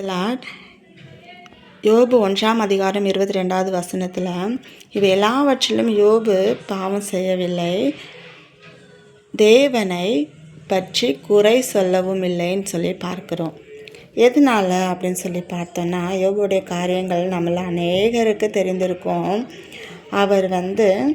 Lord யோபு ஒன்றாம் அதிகாரம் இருபத்தி ரெண்டாவது வசனத்தில் இவை எல்லாவற்றிலும் யோபு பாவம் செய்யவில்லை. தேவனை பற்றி குறை சொல்லவும் இல்லைன்னு சொல்லி பார்க்குறோம். எதனால? அப்படின்னு சொல்லி பார்த்தோன்னா யோபுடைய காரியங்கள் நம்மள அநேகருக்கு தெரிந்திருக்கும். அவர் வந்து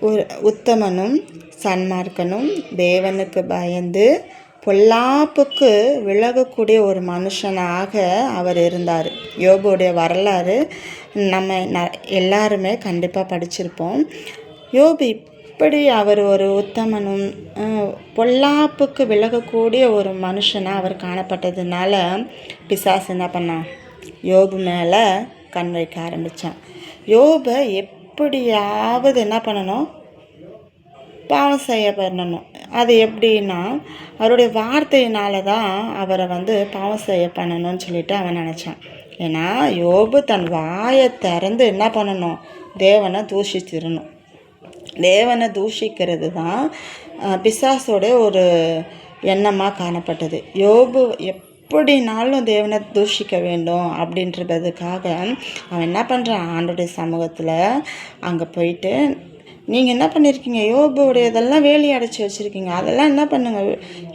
ஒரு உத்தமனும் சன்மார்க்கனும் தேவனுக்கு பயந்து பொல்லாப்புக்கு விலகக்கூடிய ஒரு மனுஷனாக அவர் இருந்தார். யோபுடைய வரலாறு நம்ம ந எல்லாருமே கண்டிப்பாக படிச்சிருப்போம். யோபு இப்படி அவர் ஒரு உத்தமனும் பொல்லாப்புக்கு விலகக்கூடிய ஒரு மனுஷனாக அவர் காணப்பட்டதுனால பிசாஸ் என்ன பண்ணான்? யோபு மேலே கண் வைக்க ஆரம்பித்தான் யோபை எப்படியாவது என்ன பண்ணணும்? பாவம் செய்ய பண்ணணும். அது எப்படின்னா அவருடைய வார்த்தையினால தான் அவரை வந்து பாவம் செய்ய பண்ணணும்னு சொல்லிட்டு அவன் நினச்சான். ஏன்னா யோபு தன் வாயை திறந்து என்ன பண்ணணும்? தேவனை தூஷிச்சிடணும். தேவனை தூஷிக்கிறது தான் அஹ், பிசாசோட ஒரு எண்ணமாக காணப்பட்டது. யோபு எப்படினாலும் தேவனை தூஷிக்க வேண்டும் அப்படின்றதுக்காக அவன் என்ன பண்ணுறான் ஆண்டுடைய சமூகத்தில் அங்கே போயிட்டு நீங்கள் என்ன பண்ணியிருக்கீங்க யோபுடைய இதெல்லாம் வேலி அடைச்சி வச்சுருக்கீங்க. அதெல்லாம் என்ன பண்ணுங்க?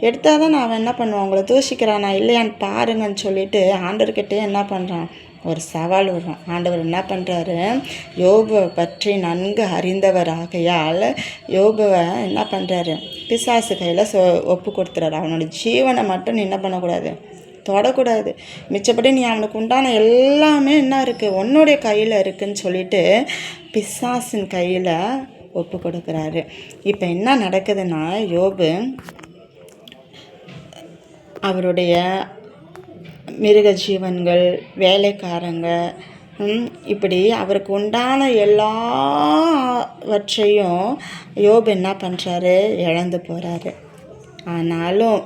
எடுத்தால் தான் நான் அவன் என்ன பண்ணுவான்? உங்களை தூஷிக்கிறானா? இல்லையான்னு பாருங்கன்னு சொல்லிட்டு ஆண்டவர்கிட்டே என்ன பண்ணுறான் ஒரு சவால் விடுறான். ஆண்டவர் என்ன பண்ணுறாரு யோபுவை பற்றி நன்கு அறிந்தவர் ஆகையால் யோபுவை என்ன பண்ணுறாரு பிசாசு கையில் சொ ஒப்பு கொடுத்துறாரு. அவனோட ஜீவனை மட்டும் நீ என்ன பண்ணக்கூடாது? தொடக்கூடாது. மிச்சப்படி நீ அவனுக்கு உண்டான எல்லாமே என்ன இருக்குது உன்னுடைய கையில் இருக்குன்னு சொல்லிட்டு பிசாசின் கையில் ஒப்பு கொடுக்குறாரு. இப்போ என்ன நடக்குதுன்னா யோபு அவருடைய மிருக ஜீவன்கள் வேலைக்காரங்க இப்படி அவருக்கு உண்டான எல்லாவற்றையும் யோபு என்ன பண்ணுறாரு இழந்து போகிறாரு ஆனாலும்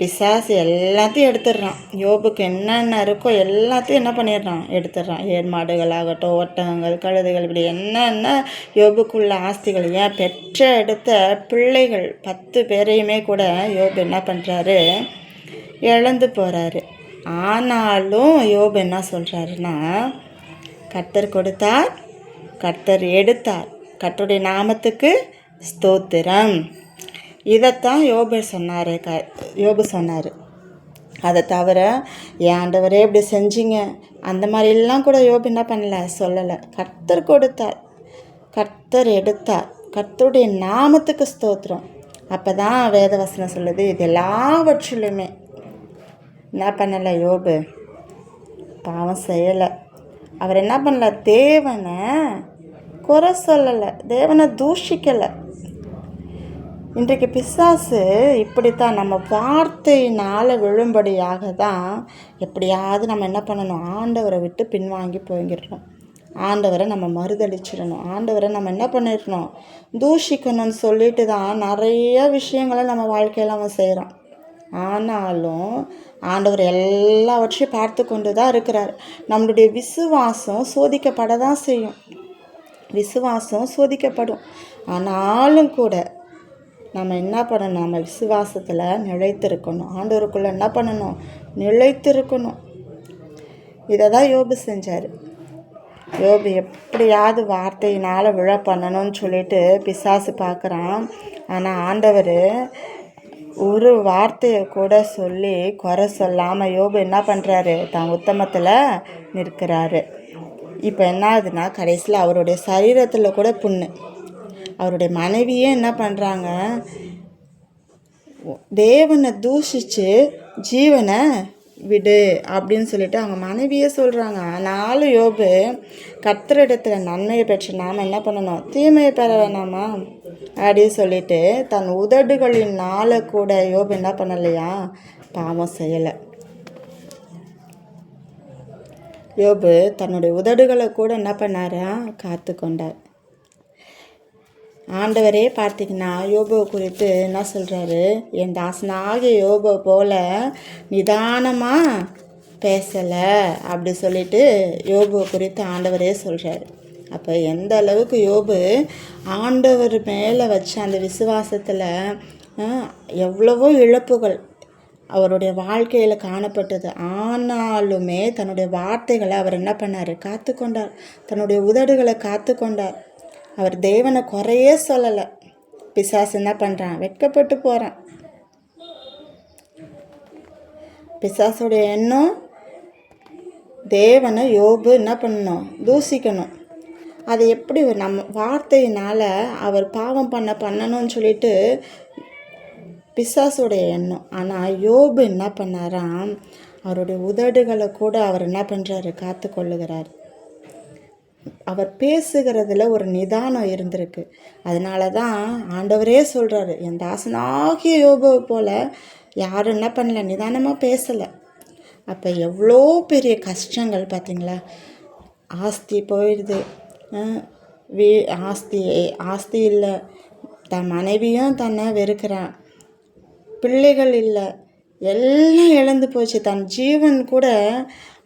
பிசாசு எல்லாத்தையும் எடுத்துடுறான். யோபுக்கு என்னென்ன இருக்கோ எல்லாத்தையும் என்ன பண்ணிடுறான்? எடுத்துடுறான். ஏர் மாடுகளாகட்டும் ஒட்டகங்கள் கழுதுகள் இப்படி என்னென்ன யோபுக்குள்ள ஆஸ்திகள் ஏன் பெற்ற எடுத்த பிள்ளைகள் பத்து பேரையுமே கூட யோபு என்ன பண்ணுறாரு இழந்து போகிறாரு ஆனாலும் யோபு என்ன சொல்கிறாருன்னா கர்த்தர் கொடுத்தார் கர்த்தர் எடுத்தார். கர்த்தருடைய நாமத்துக்கு ஸ்தோத்திரம். இதைத்தான் யோபு சொன்னார் க யோபு சொன்னார். அதை தவிர ஏண்டவரே இப்படி செஞ்சீங்க? அந்த மாதிரிலாம் கூட யோபு என்ன பண்ணல சொல்லலை. கர்த்தர் கொடுத்தார். கர்த்தர் எடுத்தார். கர்த்தருடைய நாமத்துக்கு ஸ்தோத்திரம். அப்போ தான் வேதவசனம் சொல்லுது இது எல்லாவற்றிலுமே. என்ன பண்ணலை யோபு? பாவம் செய்யலை. அவர் என்ன பண்ணல? தேவனை குறை சொல்லலை. தேவனை தூஷிக்கலை. இன்றைக்கு பிசாசு இப்படித்தான் நம்ம வார்த்தையினால் விழும்படியாக தான் எப்படியாவது நம்ம என்ன பண்ணணும்? ஆண்டவரை விட்டு பின்வாங்கி போய்கிடணும் ஆண்டவரை நம்ம மறுதளிச்சிடணும் ஆண்டவரை நம்ம என்ன பண்ணிடணும்? தூஷிக்கணும்னு சொல்லிட்டு தான் நிறைய விஷயங்களை நம்ம வாழ்க்கையில் அவன் செய்கிறான் ஆனாலும் ஆண்டவர் எல்லாவற்றையும் பார்த்து கொண்டு தான் இருக்கிறார். நம்மளுடைய விசுவாசம் சோதிக்கப்பட தான் செய்யும். விசுவாசம் சோதிக்கப்படும். ஆனாலும் கூட நம்ம என்ன பண்ணணும்? நம்ம விசுவாசத்தில் நிலைத்திருக்கணும். ஆண்டவருக்குள்ளே என்ன பண்ணணும்? நிலைத்திருக்கணும். இதை தான் யோபு செஞ்சார். யோபு எப்படியாவது வார்த்தையினால் விழ பண்ணணும்னு சொல்லிட்டு பிசாசு பார்க்குறான் ஆனால் ஆண்டவர் ஒரு வார்த்தையை கூட சொல்லி குறை சொல்லாமல் யோபு என்ன பண்ணுறாரு தான் உத்தமத்தில் நிற்கிறாரு. இப்போ என்ன ஆகுதுன்னா கடைசியில் அவருடைய சரீரத்தில் கூட புண்ணு. அவருடைய மனைவியே என்ன பண்ணுறாங்க தேவனை தூஷித்து ஜீவனை விடு அப்படின்னு சொல்லிட்டு அவங்க மனைவியே சொல்கிறாங்க ஆனாலும் யோபு கர்த்தரிடத்தில் நன்மையை பெற்று நாம் என்ன பண்ணணும்? தீமையை பெற வேணாமா? அப்படின்னு சொல்லிட்டு தன் உதடுகளின் நாளை கூட யோபு என்ன பண்ணலையா? பாவம் செய்யலை. யோபு தன்னுடைய உதடுகளை கூட என்ன பண்ணாரா? காத்து கொண்டார் ஆண்டவரே பார்த்தீங்கன்னா யோபோ குறித்து என்ன சொல்கிறாரு என் தாசனாகிய யோபோ போல நிதானமாக பேசலை அப்படி சொல்லிட்டு யோபோ குறித்து ஆண்டவரே சொல்கிறாரு அப்போ எந்த அளவுக்கு யோபு ஆண்டவர் மேலே வச்ச அந்த விசுவாசத்தில் எவ்வளவோ இழப்புகள் அவருடைய வாழ்க்கையில் காணப்பட்டது. ஆனாலுமே தன்னுடைய வார்த்தைகளை அவர் என்ன பண்ணார்? காத்து கொண்டார் தன்னுடைய உதடுகளை காத்து கொண்டார் அவர் தேவனை குறையே சொல்லலை. பிசாசு என்ன பண்ணுறான் வெட்கப்பட்டு போகிறான் பிசாசுடைய எண்ணம் தேவனை யோபு என்ன பண்ணணும்? தூசிக்கணும். அது எப்படி ஒரு நம்ம வார்த்தையினால் அவர் பாவம் பண்ண பண்ணணும்னு சொல்லிட்டு பிசாசுடைய எண்ணம். ஆனால் யோபு என்ன பண்ணாராம்? அவருடைய உதடுகளை கூட அவர் என்ன பண்ணுறாரு காத்து கொள்ளுகிறார் அவர் பேசுகிறதுல ஒரு நிதானம் இருந்திருக்கு. அதனால தான் ஆண்டவரே சொல்கிறாரு என் தாசனாகிய யோபுவை போல் யாரும் என்ன பண்ணல நிதானமாக பேசலை. அப்போ எவ்வளோ பெரிய கஷ்டங்கள் பார்த்தீங்களா ஆஸ்தி போயிடுது வீ ஆஸ்தி ஆஸ்தி இல்லை. தன் மனைவியும் தன்னை வெறுக்கிறான். பிள்ளைகள் இல்லை. எல்லாம் இழந்து போச்சு. தன் ஜீவன் கூட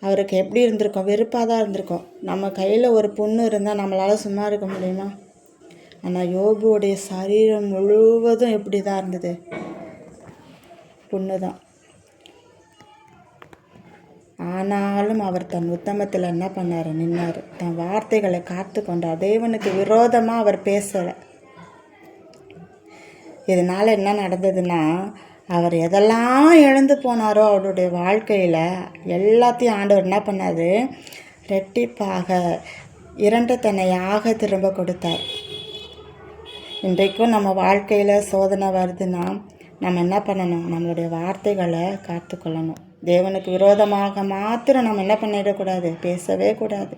அவருக்கு எப்படி இருந்திருக்கும்? வெறுப்பாக தான் இருந்திருக்கும். நம்ம கையில் ஒரு பொண்ணு இருந்தால் நம்மளால் சும்மா இருக்க முடியுமா? ஆனால் யோபுவோடைய சரீரம் முழுவதும் எப்படி தான் இருந்தது. பொண்ணு தான். ஆனாலும் அவர் தன் உத்தமத்தில் என்ன பண்ணார்? நின்னார். தன் வார்த்தைகளை காத்து கொண்டார் தேவனுக்கு விரோதமாக அவர் பேசலை. இதனால் என்ன நடந்ததுன்னா அவர் எதெல்லாம் இழந்து போனாரோ அவருடைய வாழ்க்கையில் எல்லாத்தையும் ஆண்டவர் என்ன பண்ணார்? ரெட்டிப்பாக இரண்டத்தனையாக திரும்ப கொடுத்தார். இன்றைக்கும் நம்ம வாழ்க்கையில் சோதனை வருதுன்னா நம்ம என்ன பண்ணணும்? நம்மளுடைய வார்த்தைகளை காத்துக்கொள்ளணும் தேவனுக்கு விரோதமாக மாத்திரம் நம்ம என்ன பண்ணிடக்கூடாது? பேசவே கூடாது.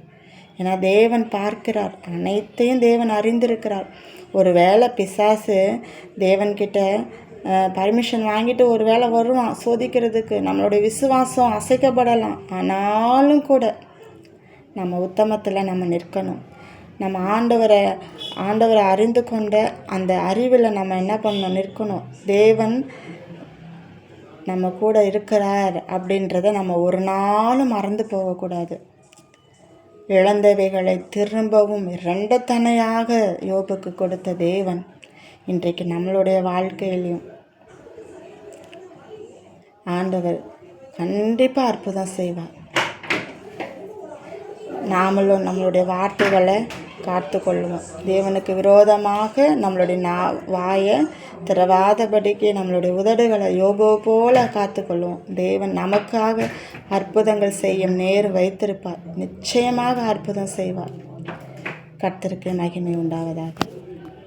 ஏன்னா தேவன் பார்க்கிறார். அனைத்தையும் தேவன் அறிந்திருக்கிறார். ஒரு வேளை பிசாசு தேவன்கிட்ட பர்மிஷன் வாங்கிட்டு ஒரு வேளை வருவான். சோதிக்கிறதுக்கு நம்மளுடைய விசுவாசம் அசைக்கப்படலாம். ஆனாலும் கூட நம்ம உத்தமத்தில் நம்ம நிற்கணும். நம்ம ஆண்டவரை ஆண்டவரை அறிந்து கொண்ட அந்த அறிவில் நம்ம என்ன பண்ணணும்? நிற்கணும். தேவன் நம்ம கூட இருக்கிறார் அப்படின்றத நம்ம ஒரு நாளும் மறந்து போகக்கூடாது. இழந்தவைகளை திரும்பவும் இரண்டத்தனையாக யோபுக்கு கொடுத்த தேவன் இன்றைக்கு நம்மளுடைய வாழ்க்கையிலையும் ஆண்டவர் கண்டிப்பாக அற்புதம் செய்வார். நாமளும் நம்மளுடைய வார்த்தைகளை காத்து கொள்வோம் தேவனுக்கு விரோதமாக நம்மளுடைய நா வாயை திறவாதபடிக்கு நம்மளுடைய உதடுகளை யோகோ போல காத்துக்கொள்வோம் தேவன் நமக்காக அற்புதங்கள் செய்யும் நேர் வைத்திருப்பார். நிச்சயமாக அற்புதம் செய்வார். கர்த்தருக்கு மகிமை உண்டாவதாக.